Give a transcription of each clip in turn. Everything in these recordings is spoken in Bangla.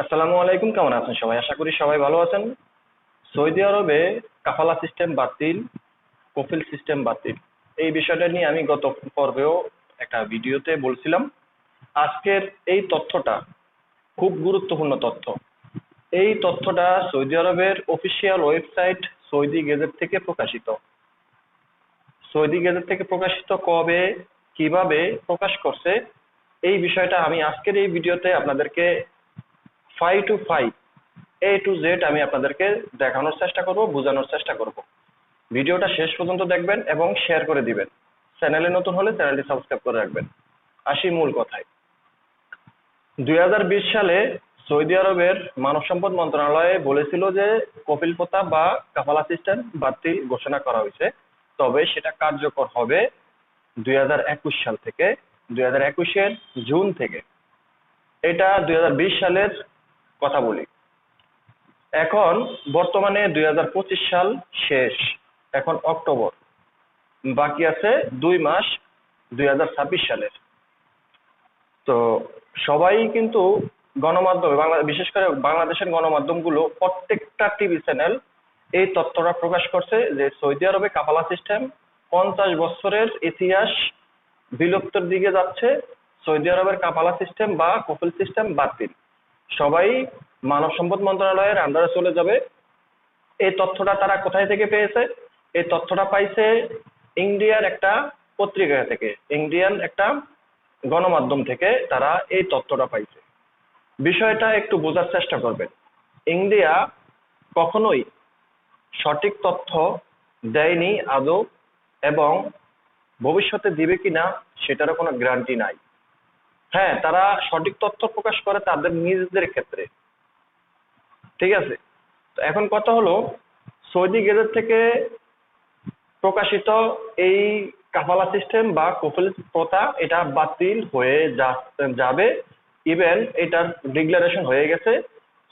আসসালামু আলাইকুম, কেমন আছেন সবাই? আশা করি সবাই ভালো আছেন। সৌদি আরবে কাফালা সিস্টেম বাতিল, কফিল সিস্টেম বাতিল। এই বিষয়টা নিয়ে আমি গত পর্বেও একটা ভিডিওতে বলছিলাম। আজকের এই তথ্যটা খুব গুরুত্বপূর্ণ তথ্য। এই তথ্যটা সৌদি আরবের অফিসিয়াল ওয়েবসাইট সৌদি গেজেট থেকে প্রকাশিত। সৌদি গেজেট থেকে প্রকাশিত কবে, কীভাবে প্রকাশ করছে, এই বিষয়টা আমি আজকের এই ভিডিওতে আপনাদেরকে five to five A to Z আমি আপনাদেরকে দেখানোর চেষ্টা করব, বোঝানোর চেষ্টা করব। ভিডিওটা শেষ পর্যন্ত দেখবেন এবং শেয়ার করে দিবেন। চ্যানেলে নতুন হলে চ্যানেলটি সাবস্ক্রাইব করে রাখবেন। আসি মূল কথায়। দুই হাজার বিশ সালে সৌদি আরবের মানব সম্পদ মন্ত্রণালয়ে বলেছিল যে কপিল প্রথা বা কাফালা সিস্টেম বাতিল ঘোষণা করা হয়েছে। তবে সেটা কার্যকর হবে দুই হাজার একুশ সাল থেকে। দুই হাজার একুশের জুন থেকে। এটা দুই হাজার বিশ সালের কথা বলি। এখন বর্তমানে দুই হাজার পঁচিশ সাল শেষ। এখন অক্টোবর। বাকি আছে দুই মাস দুই হাজার ছাব্বিশ সালের। তো সবাই কিন্তু গণমাধ্যমে বিশেষ করে বাংলাদেশের গণমাধ্যমগুলো, প্রত্যেকটা টিভি চ্যানেল এই তথ্যটা প্রকাশ করছে যে সৌদি আরবে কাপালা সিস্টেম পঞ্চাশ বছরের ইতিহাস বিলুপ্তর দিকে যাচ্ছে, সৌদি আরবের কাপালা সিস্টেম বা কপিল সিস্টেম বাতিল সবাই মানব সম্পদ মন্ত্রণালয়ের আন্ডারে চলে যাবে। এই তথ্যটা তারা কোথায় থেকে পেয়েছে? এই তথ্যটা পাইছে ইন্ডিয়ার একটা পত্রিকা থেকে, ইন্ডিয়ান একটা গণমাধ্যম থেকে তারা এই তথ্যটা পাইছে। বিষয়টা একটু বোঝার চেষ্টা করবেন। ইন্ডিয়া কখনোই সঠিক তথ্য দেয়নি আদৌ, এবং ভবিষ্যতে দিবে কিনা সেটারও কোনো গ্যারান্টি নাই। হ্যাঁ তারা সঠিক তথ্য প্রকাশ করে তাদের নিজেদের ক্ষেত্রে। ঠিক আছে? তো এখন কথা হলো, সৌদি গেজেট থেকে প্রকাশিত এই কাফালা সিস্টেম বা কফিল প্রথা, এটা বাতিল হয়ে যাবে। ইভেন এটার ডিক্লারেশন হয়ে গেছে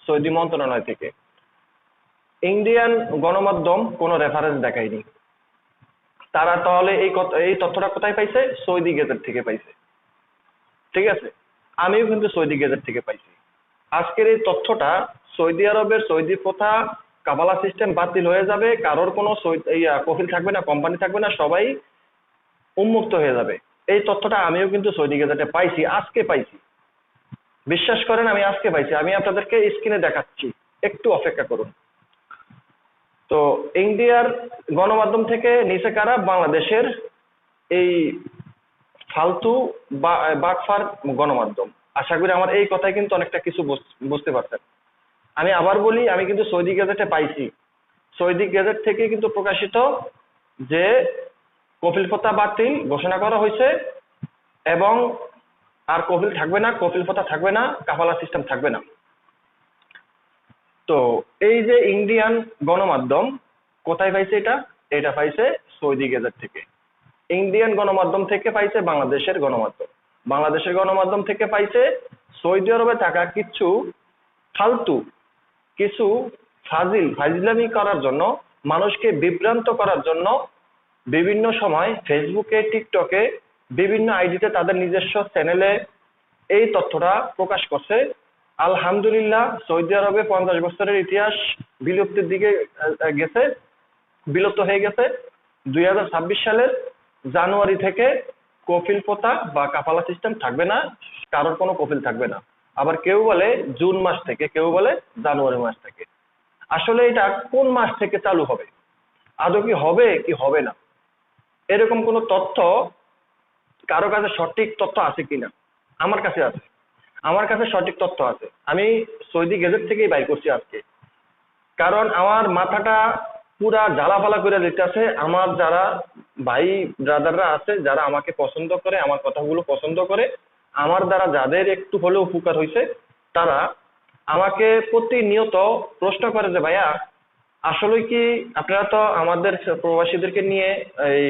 সৌদি মন্ত্রণালয় থেকে। ইন্ডিয়ান গণমাধ্যম কোনো রেফারেন্স দেখায়নি। তারা তাহলে এই এই তথ্যটা কোথায় পাইছে? সৌদি গেজেট থেকে পাইছে। ঠিক আছে? আমিও কিন্তু সৌদি গেজেট থেকে পাইছি। আজকের এই তথ্যটা সৌদি আরবের সৌদি প্রথা কাবালা সিস্টেম বাতিল হয়ে যাবে, কারোর কোনো কফিল থাকবে না কোম্পানি থাকবে না, সবাই উন্মুক্ত হয়ে যাবে। এই তথ্যটা আমিও কিন্তু সৌদি গেজেটে পাইছি, আজকে পাইছি। বিশ্বাস করেন, আমি আজকে পাইছি। আমি আপনাদেরকে স্ক্রিনে দেখাচ্ছি। একটু অপেক্ষা করুন। তো, ইন্ডিয়ার গণমাধ্যম থেকে নিচে কারা? বাংলাদেশের এই ফালতু বাকফার গণমাধ্যম। আশা করি আমার এই কথায় কিন্তু অনেকটা কিছু বুঝতে পারছেন। আমি আবার বলি, আমি কিন্তু সৌদি গেজেটে পাইছি। সৌদি গেজেট থেকে কিন্তু প্রকাশিত যে কপিল প্রথা বাতিল ঘোষণা করা হয়েছে এবং আর কপিল থাকবে না, কপিল প্রথা থাকবে না, কাফালা সিস্টেম থাকবে না। তো এই যে ইন্ডিয়ান গণমাধ্যম, কোথায় পাইছে এটা? এটা পাইছে সৌদি গেজেট থেকে। ইন্ডিয়ান গণমাধ্যম থেকে পাইছে, বাংলাদেশের গণমাধ্যম। বাংলাদেশের গণমাধ্যম থেকে পাইছে, সৌদি আরবে থাকা কিছু ফালতু, কিছু ফাজিল, ফাজিলামি করার জন্য, মানুষকে বিভ্রান্ত করার জন্য বিভিন্ন সময় ফেসবুকে টিকটকে বিভিন্ন আইডিতে তাদের নিজস্ব চ্যানেলে এই তথ্যটা প্রকাশ করছে। আলহামদুলিল্লাহ, সৌদি আরবে পঞ্চাশ বছরের ইতিহাস বিলুপ্তির দিকে গেছে, বিলুপ্ত হয়ে গেছে। দুই হাজার ছাব্বিশ সালের জানুয়ারি থেকে কফিল প্রথা বা কাপালা সিস্টেম থাকবে না, কারোর কোনো কফিল থাকবে না। আবার কেউ বলে জুন মাস থেকে, কেউ বলে জানুয়ারি মাস থেকে। আসলে এটা কোন মাস থেকে চালু হবে? আদৌ কি হবে কি হবে না? এরকম কোনো তথ্য কারও কাছে সঠিক তথ্য আছে কিনা? আমার কাছে আছে। আমার কাছে সঠিক তথ্য আছে। আমি সৌদি গেজেট থেকেই বাই করছি আজকে। কারণ আমার মাথাটা পুরা জ্বালাপালা করে দিতে আছে আমার যারা ভাই ব্রাদাররা আছে, যারা আমাকে পছন্দ করে, আমার কথাগুলো পছন্দ করে, আমার দ্বারা যাদের একটু হলেও উপকার হয়েছে তারা আমাকে প্রতিনিয়ত প্রশ্ন করে যে, ভাইয়া আসলে কি আপনারা তো আমাদের প্রবাসীদেরকে নিয়ে এই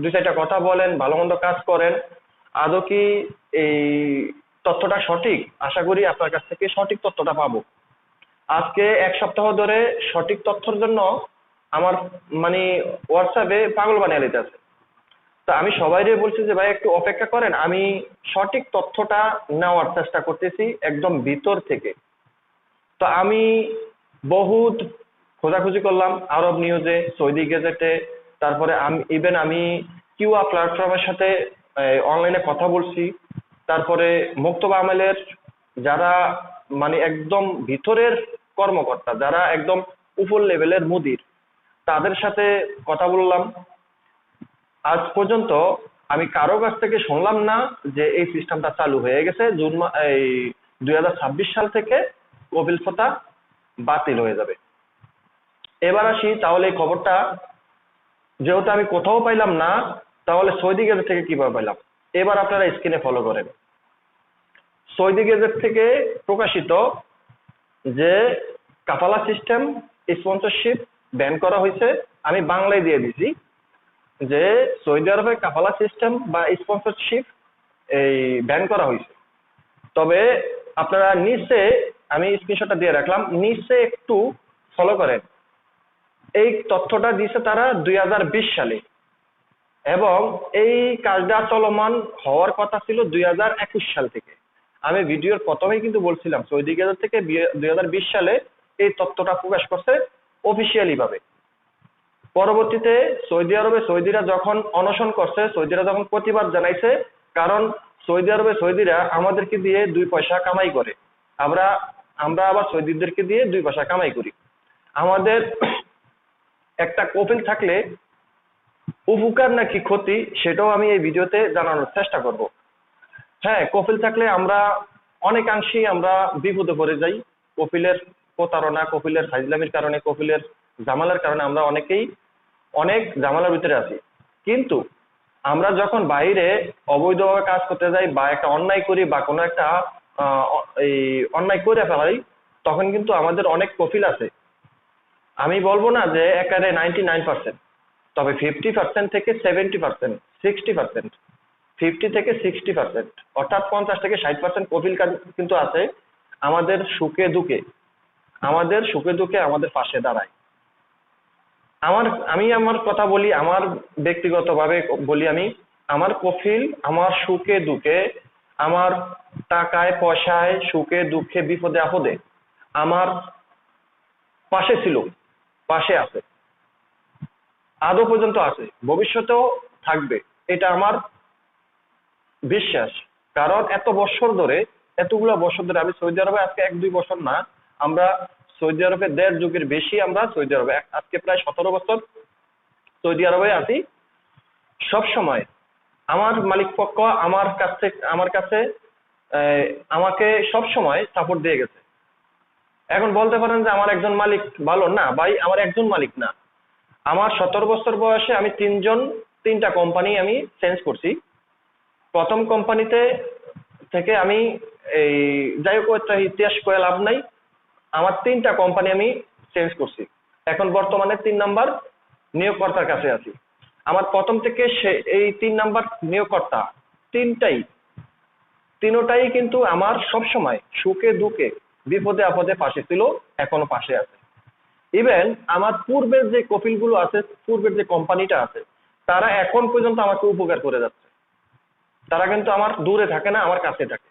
দুই চারটা কথা বলেন ভালো মন্দ কাজ করেন, আদৌ কি এই তথ্যটা সঠিক? আশা করি আপনার কাছ থেকে সঠিক তথ্যটা পাবো। আজকে এক সপ্তাহ ধরে সঠিক তথ্যের জন্য আমার মানে হোয়াটসঅ্যাপে পাগল বানিয়ে নিতে আছে। তা আমি সবাইরে বলছি যে, ভাই, একটু অপেক্ষা করেন। আমি সঠিক তথ্যটা নেওয়ার চেষ্টা করতেছি একদম ভিতর থেকে। তো আমি বহুত খোঁজাখুঁজি করলাম আরব নিউজে সৌদি গেজেটে তারপরে আমি ইভেন আমি কিউআ প্ল্যাটফর্মের সাথে অনলাইনে কথা বলছি। তারপরে মুক্তবা আমেলের যারা মানে একদম ভিতরের কর্মকর্তা, যারা একদম উপর লেভেলের মুদির তাদের সাথে কথা বললাম। আজ পর্যন্ত আমি কারও কাছ থেকে শুনলাম না যে এই সিস্টেমটা চালু হয়ে গেছে। জুন এই দুই হাজার ছাব্বিশ সাল থেকে কপিল ফতা বাতিল হয়ে যাবে। এবার আসি, তাহলে এই খবরটা যেহেতু আমি কোথাও পাইলাম না, তাহলে সৌদি গেজেট থেকে কীভাবে পাইলাম? এবার আপনারা স্ক্রিনে ফলো করেন। সৌদি গেজেট থেকে প্রকাশিত যে কাফালা সিস্টেম স্পন্সরশিপ ব্যান করা হয়েছে, আমি বাংলায় দিয়ে দিছি যে সৌদি আরবে কাফালা সিস্টেম বা স্পন্সরশিপ এই ব্যান করা হয়েছে। তবে আপনারা নিচে, আমি স্ক্রিনশটটা দিয়ে রাখলাম, নিচে একটু ফলো করেন। এই তথ্যটা দিয়েছে তারা দুই হাজার বিশ সালে। এবং এই কাজটা চলমান হওয়ার কথা ছিল দুই হাজার একুশ সাল থেকে। আমি ভিডিওর প্রথমেই কিন্তু বলছিলাম, সৌদি গেজার থেকে দুই হাজার বিশ সালে এই তথ্যটা প্রকাশ করছে। অফিসিয়ালি ভাবে। পরবর্তীতে সৌদি আরবে সৌদিরা যখন অনশন করছে, সৌদিরা যখন প্রতিবাদ জানাইছে, কারণ সৌদি আরবে সৌদিরা আমাদেরকে দিয়ে দুই পয়সা কামাই করে। আমরা আমরা আবার সৌদিদেরকে দিয়ে দুই পয়সা কামাই করি। আমাদের একটা কপিল থাকলে উপকার নাকি ক্ষতি সেটাও আমি এই ভিডিওতে জানানোর চেষ্টা করব। হ্যাঁ কপিল থাকলে আমরা অনেকাংশেই আমরা বিপদে পড়ে যাই কপিলের প্রতারণা কপিলের ফাইজলামির কারণে কপিলের জামালার কারণে আমরা অনেকেই অনেক জামালার ভিতরে আছি। কিন্তু আমরা যখন বাইরে অবৈধভাবে কাজ করতে যাই বা একটা অন্যায় করি বা কোনো একটা এই অন্যায় করে ফেলাই, তখন কিন্তু আমাদের অনেক কপিল আছে। আমি বলব না যে একারে নাইনটি নাইন পার্সেন্ট, তবে ফিফটি পার্সেন্ট থেকে seventy percent, sixty percent, fifty থেকে সিক্সটি পার্সেন্ট, অর্থাৎ পঞ্চাশ থেকে ষাট পার্সেন্ট কাজ কিন্তু আছে আমাদের সুখে দুঃখে। আমাদের সুখে দুঃখে আমাদের পাশে দাঁড়ায়। আমার, আমি আমার কথা বলি, আমার ব্যক্তিগতভাবে বলি আমি, আমার কফিল আমার সুখে দুঃখে, আমার টাকায়, পয়সায় সুখে দুঃখে, বিপদে, আপদে আমার পাশে ছিল, পাশে আছে। আদৌ পর্যন্ত আছে, ভবিষ্যতেও থাকবে, এটা আমার বিশ্বাস। কারণ এত বছর ধরে, এতগুলো বছর ধরে আমি সৌদি আরবে আজকে এক দুই বছর না আমরা সৌদি আরবে দেড় যুগের বেশি আমরা সৌদি আরবে আজকে প্রায় সতেরো বছর সৌদি আরবে আছি। সব সময় আমার মালিক পক্ষ আমার কাছ, আমার কাছে আমাকে সব সময় সাপোর্ট দিয়ে গেছে। এখন বলতে পারেন যে আমার একজন মালিক ভালো না, ভাই আমার একজন মালিক না। আমার সতেরো বছর বয়সে আমি তিনজন, তিনটা কোম্পানি আমি চেঞ্জ করছি। প্রথম কোম্পানিতে থেকে আমি এই যাই হোক ইতিহাস করে লাভ নাই। আমার তিনটা কোম্পানি আমি চেঞ্জ করছি। এখন বর্তমানে তিন নাম্বার নিয়োগকর্তার কাছে আছি। আমার প্রথম থেকে সে, এই তিন নাম্বার নিয়োগকর্তা তিনটাই, তিনোটাই কিন্তু আমার সব সময় সুখে দুঃখে, বিপদে আপদে পাশে ছিল, এখনও পাশে আছে। ইভেন আমার পূর্বের যে কপিলগুলো আছে, পূর্বের যে কোম্পানিটা আছে, তারা এখন পর্যন্ত আমাকে উপকার করে যাচ্ছে। তারা কিন্তু আমার দূরে থাকে না, আমার কাছে থাকে।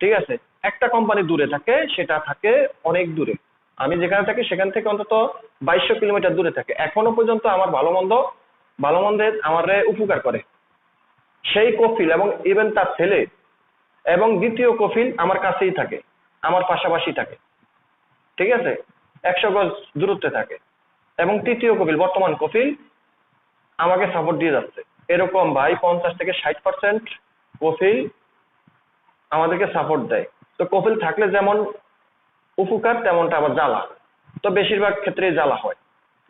ঠিক আছে? একটা কোম্পানি দূরে থাকে, সেটা থাকে অনেক দূরে। আমি যেখানে থাকি সেখান থেকে অন্তত বাইশশো কিলোমিটার দূরে থাকে। এখনও পর্যন্ত আমার ভালো মন্দ ভালো মন্দের আমার উপকার করে। সেই কফিল এবং ইভেন তার ছেলে এবং দ্বিতীয় কফিল আমার কাছেই থাকে, আমার পাশাপাশি থাকে। ঠিক আছে? একশো গজ দূরত্বে থাকে। এবং তৃতীয় কপিল বর্তমান কপিল আমাকে সাপোর্ট দিয়ে যাচ্ছে। এরকম ভাই পঞ্চাশ থেকে ষাট পার্সেন্ট কপিল আমাদেরকে সাপোর্ট দেয়। তো কপিল থাকলে যেমন উপকার, তেমনটা আবার জ্বালা। তো বেশিরভাগ ক্ষেত্রেই জ্বালা হয়।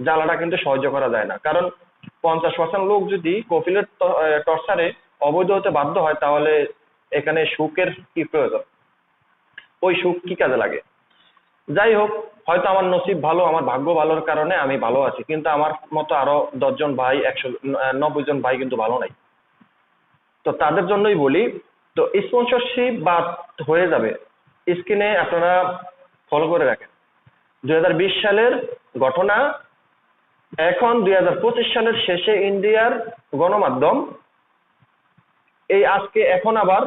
জ্বালাটা কিন্তু সহ্য করা যায় না। কারণ পঞ্চাশ পার্সেন্ট লোক যদি কপিলের টর্চারে অবৈধ হতে বাধ্য হয়, তাহলে এখানে সুখের কি প্রয়োজন? ওই সুখ কি কাজে লাগে? যাই হোক, হয়তো আমার নসিব ভালো, আমার ভাগ্য ভালোর কারণে আমি ভালো আছি, কিন্তু আমার মতো আরও দশজন ভাই, একশো নব্বই জন ভাই কিন্তু ভালো নাই। তো তাদের জন্যই বলি তো স্পন্সরশিপ বাদ হয়ে যাবে। স্ক্রিনে আপনারা ফলো করে রাখেন। দুই হাজার বিশ সালের ঘটনা, এখন দুই হাজার পঁচিশ সালের শেষে ইন্ডিয়ার গণমাধ্যম এই আজকে এখন আবার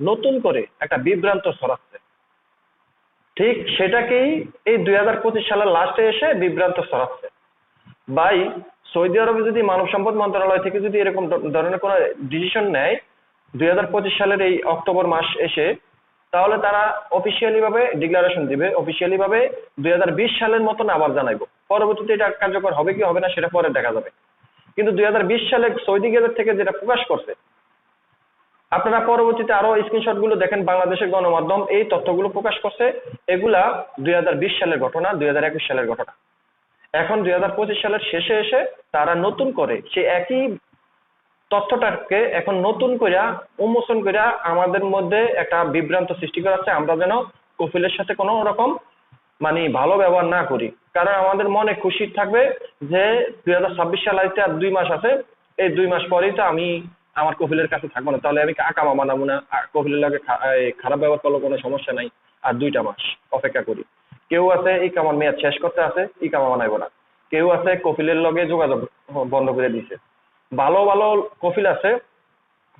নতুন করে একটা বিভ্রান্ত ছড়াচ্ছে। ঠিক সেটাকেই এই দুই হাজার পঁচিশ সালের লাস্টে এসে বিভ্রান্ত ছড়াচ্ছে। ভাই, সৌদি আরবে যদি মানব সম্পদ মন্ত্রণালয় থেকে যদি এরকম ধরনের কোনো ডিসিশন নেয় দুই হাজার পঁচিশ সালের এই অক্টোবর মাস এসে, তাহলে তারা অফিসিয়ালি ভাবে ডিক্লারেশন দিবে। অফিসিয়ালি ভাবে দুই হাজার বিশ সালের মতন আবার জানাইবো। পরবর্তীতে এটা কার্যকর হবে কি হবে না, সেটা পরে দেখা যাবে। কিন্তু দুই হাজার বিশ সালে সৌদি গেজেট থেকে যেটা প্রকাশ করছে, আপনারা পরবর্তীতে আরও স্ক্রিনশটগুলো দেখেন বাংলাদেশের গণমাধ্যম, এই তথ্যগুলো প্রকাশ করছে। এগুলা দুই হাজার বিশ সালের ঘটনা, দুই হাজার একুশ সালের ঘটনা। এখন দুই হাজার পঁচিশ সালের শেষে এসে তারা নতুন করে সে একই তথ্যটাকে এখন নতুন কইরা, উন্মোচন কইরা আমাদের মধ্যে একটা বিভ্রান্ত সৃষ্টি করাচ্ছে। আমরা যেন কফিলের সাথে কোনো রকম মানে ভালো ব্যবহার না করি। কারণ আমাদের মনে খুশি থাকবে যে, দুই হাজার ছাব্বিশ সাল আইতে আর দুই মাস আছে। এই দুই মাস পরেই তো আমি আমার কফিলের কাছে থাকব না। তাহলে আমি আকামা বানাবো না কফিলের লাগে খারাপ ব্যবহার করলে কোনো সমস্যা নাই। আর দুইটা মাস অপেক্ষা করি। কেউ আছে, এই কামার মেয়াদ শেষ করতে আছে ই কামা বানাইবো না। কেউ আছে কফিলের লগে যোগাযোগ বন্ধ করে দিছে। ভালো ভালো কফিল আছে,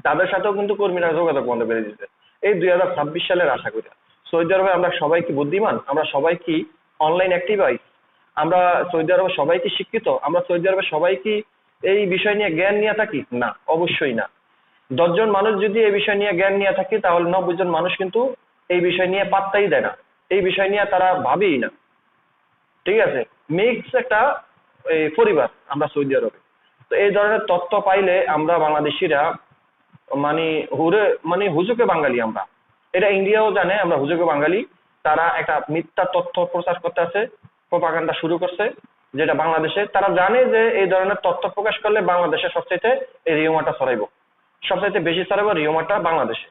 তাদের সাথেও কিন্তু কর্মীরা যোগাযোগ বন্ধ করে দিচ্ছে এই দুই হাজার ছাব্বিশ সালের আশা করি। সৌদি আরবে আমরা সবাই কি বুদ্ধিমান? আমরা সবাই কি অনলাইন অ্যাক্টিভাইজ আমরা সৌদি আরবে সবাই কি শিক্ষিত? আমরা সৌদি আরবে সবাই কি এই বিষয় নিয়ে জ্ঞান নিয়ে থাকি? না, অবশ্যই না। দশজন মানুষ যদি এই বিষয় নিয়ে জ্ঞান নিয়ে থাকি, তাহলে নব্বই জন মানুষ কিন্তু এই বিষয় নিয়ে পাত্তাই দেয় না। এই বিষয় নিয়ে তারা ভাবেই না। ঠিক আছে? মিক্স একটা পরিবার আমরা সৌদি আরবে। তো এই ধরনের তথ্য পাইলে আমরা বাংলাদেশিরা মানে হুরে মানে হুজুকে বাঙালি আমরা। এটা ইন্ডিয়াও জানে, আমরা হুজুকে বাঙালি। তারা একটা মিথ্যা তথ্য প্রচার করতে আছে প্রপাগান্ডা শুরু করছে, যেটা বাংলাদেশে। তারা জানে যে এই ধরনের তথ্য প্রকাশ করলে বাংলাদেশে সবচাইতে এই রিওমাটা ছড়াইব। সবচাইতে বেশি ছড়াইব রিওমাটা বাংলাদেশে।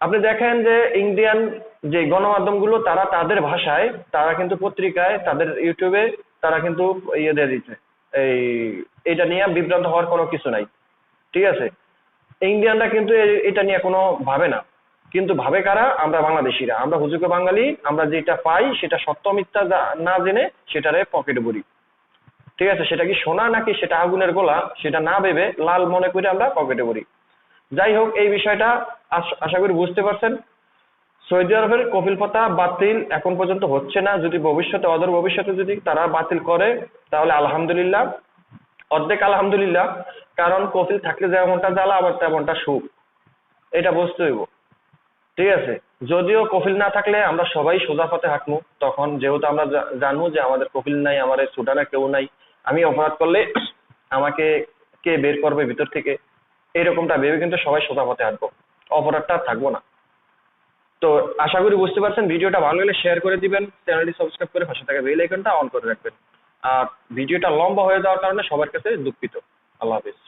আপনি দেখেন যে ইন্ডিয়ান যে গণমাধ্যমগুলো, তারা তাদের ভাষায়, তারা কিন্তু পত্রিকায়, তাদের ইউটিউবে, তারা কিন্তু ইয়ে দিয়ে দিচ্ছে এই, এটা নিয়ে বিভ্রান্ত হওয়ার কোনো কিছু নাই। ঠিক আছে? ইন্ডিয়ানরা কিন্তু এটা নিয়ে কোনো ভাবে না। কিন্তু ভাবে কারা? আমরা বাংলাদেশিরা। আমরা হুজুকে বাঙালি, আমরা যেটা পাই সেটা সত্য মিথ্যা না জেনে সেটারে পকেটে ভরি। ঠিক আছে? সেটা কি সোনা নাকি সেটা আগুনের গোলা? সেটা না ভেবে লাল মনে করে আমরা পকেটে ভরি। যাই হোক, এই বিষয়টা আশা করি বুঝতে পারছেন। সৌদি আরবের কপিল পাতা বাতিল এখন পর্যন্ত হচ্ছে না। যদি ভবিষ্যতে, অদূর ভবিষ্যতে যদি তারা বাতিল করে, তাহলে আলহামদুলিল্লাহ, অর্ধেক আলহামদুলিল্লাহ, কারণ কপিল থাকলে যেমনটা জ্বালা, আবার তেমনটা সুখ। এটা বুঝতে হইব। ঠিক আছে? যদিও কফিল না থাকলে আমরা সবাই সোজা পথে হাঁটবো তখন যেহেতু আমরা জানব যে আমাদের কফিল নাই আমার সুডানে কেউ নাই, আমি অপরাধ করলে আমাকে কে বের করবে ভিতর থেকে? এরকমটা ভেবে কিন্তু সবাই সোজা পথে হাঁটবো। অপরাধটা থাকব না। তো আশা করি বুঝতে পারছেন, ভিডিওটা ভালো লাগলে শেয়ার করে দিবেন চ্যানেলটি সাবস্ক্রাইব করে পাশে থাকা বেল আইকনটা অন করে রাখবেন। আর ভিডিওটা লম্বা হয়ে যাওয়ার কারণে সবার কাছে দুঃখিত। আল্লাহ হাফিজ।